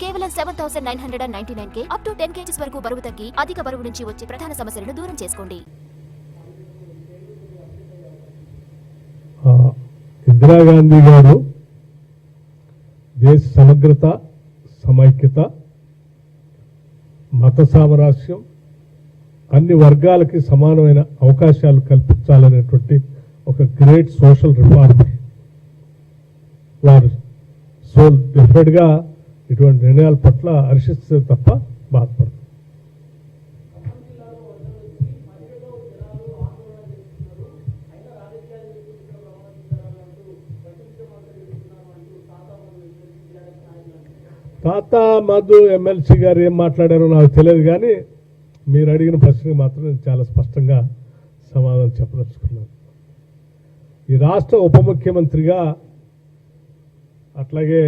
కేవలం seven thousand nine hundred and ninety nine K up to ten kgs వరకు బరువు తగ్గి అధిక బరువు నుంచి వచ్చే ప్రధాన సమస్యలను దూరం చేసుకోండి. ఇందిరాగాంధీ గారు దేశ సమగ్రత సమైక్యత మత సామరాస్యం అన్ని వర్గాలకి సమానమైన అవకాశాలు కల్పించాలనేటువంటి ఒక గ్రేట్ సోషల్ రిఫార్మ్ వారు సో డెఫినెట్గా ఇటువంటి నిర్ణయాల పట్ల హర్షిస్తే తప్ప బాధపడదు. తాత మధు ఎమ్మెల్సీ గారు ఏం మాట్లాడారో నాకు తెలియదు కానీ మీరు అడిగిన ప్రశ్నకి మాత్రం నేను చాలా స్పష్టంగా సమాధానం చెప్పదలుచుకున్నాను. ఈ రాష్ట్ర ఉప ముఖ్యమంత్రిగా అట్లాగే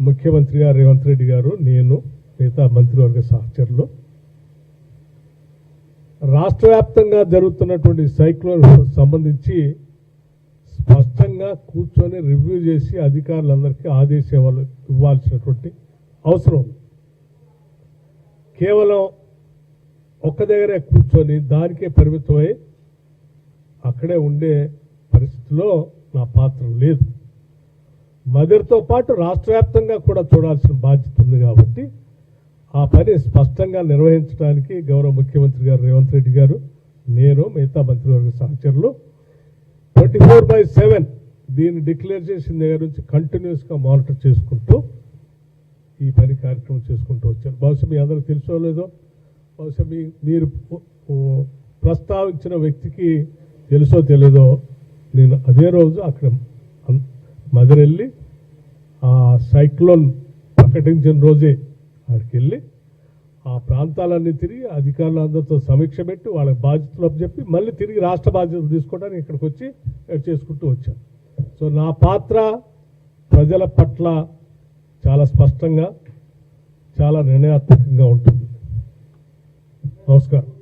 ముఖ్యమంత్రి గారు రేవంత్ రెడ్డి గారు నేను మిగతా మంత్రివర్గ సహచరులు రాష్ట్ర వ్యాప్తంగా జరుగుతున్నటువంటి సైక్లోన్ సంబంధించి స్పష్టంగా కూర్చొని రివ్యూ చేసి అధికారులందరికీ ఆదేశాలు ఇవ్వాల్సినటువంటి అవసరం కేవలం ఒక్క దగ్గరే కూర్చొని దానికే పరిమితమై అక్కడే ఉండే పరిస్థితిలో నా పాత్ర లేదు. మదర్తో పాటు రాష్ట్ర వ్యాప్తంగా కూడా చూడాల్సిన బాధ్యత ఉంది కాబట్టి ఆ పని స్పష్టంగా నిర్వహించడానికి గౌరవ ముఖ్యమంత్రి గారు రేవంత్ రెడ్డి గారు నేను మిగతా మంత్రివర్గ సహచరులు ట్వంటీ ఫోర్ బై సెవెన్ దీన్ని డిక్లేర్ చేసిన దగ్గర నుంచి కంటిన్యూస్గా మానిటర్ చేసుకుంటూ ఈ పని కార్యక్రమం చేసుకుంటూ వచ్చారు బహుశా మీ అందరూ తెలుసో లేదో బహుశా మీ మీరు ప్రస్తావించిన వ్యక్తికి తెలుసో తెలియదో నేను అదే రోజు అక్కడ మదర్ మదరెళ్ళి సైక్లోన్ ప్రకటించిన రోజే అక్కడికి వెళ్ళి ఆ ప్రాంతాలన్నీ తిరిగి అధికారులందరితో సమీక్ష పెట్టి వాళ్ళ బాధ్యతలు చెప్పి మళ్ళీ తిరిగి రాష్ట్ర బాధ్యతలు తీసుకోవడానికి ఇక్కడికి వచ్చి చేసుకుంటూ వచ్చాను సో నా పాత్ర ప్రజల పట్ల చాలా స్పష్టంగా చాలా నిర్ణయాత్మకంగా ఉంటుంది. నమస్కారం.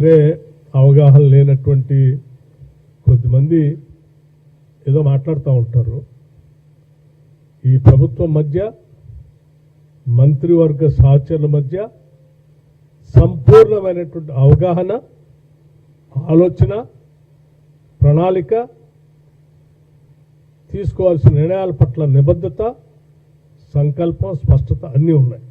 సరే అవగాహన లేనటువంటి కొద్దిమంది ఏదో మాట్లాడుతూ ఉంటారు. ఈ ప్రభుత్వం మధ్య మంత్రివర్గ సహచరుల మధ్య సంపూర్ణమైనటువంటి అవగాహన ఆలోచన ప్రణాళిక తీసుకోవాల్సిన నిర్ణయాల పట్ల నిబద్ధత సంకల్పం స్పష్టత అన్నీ ఉన్నాయి.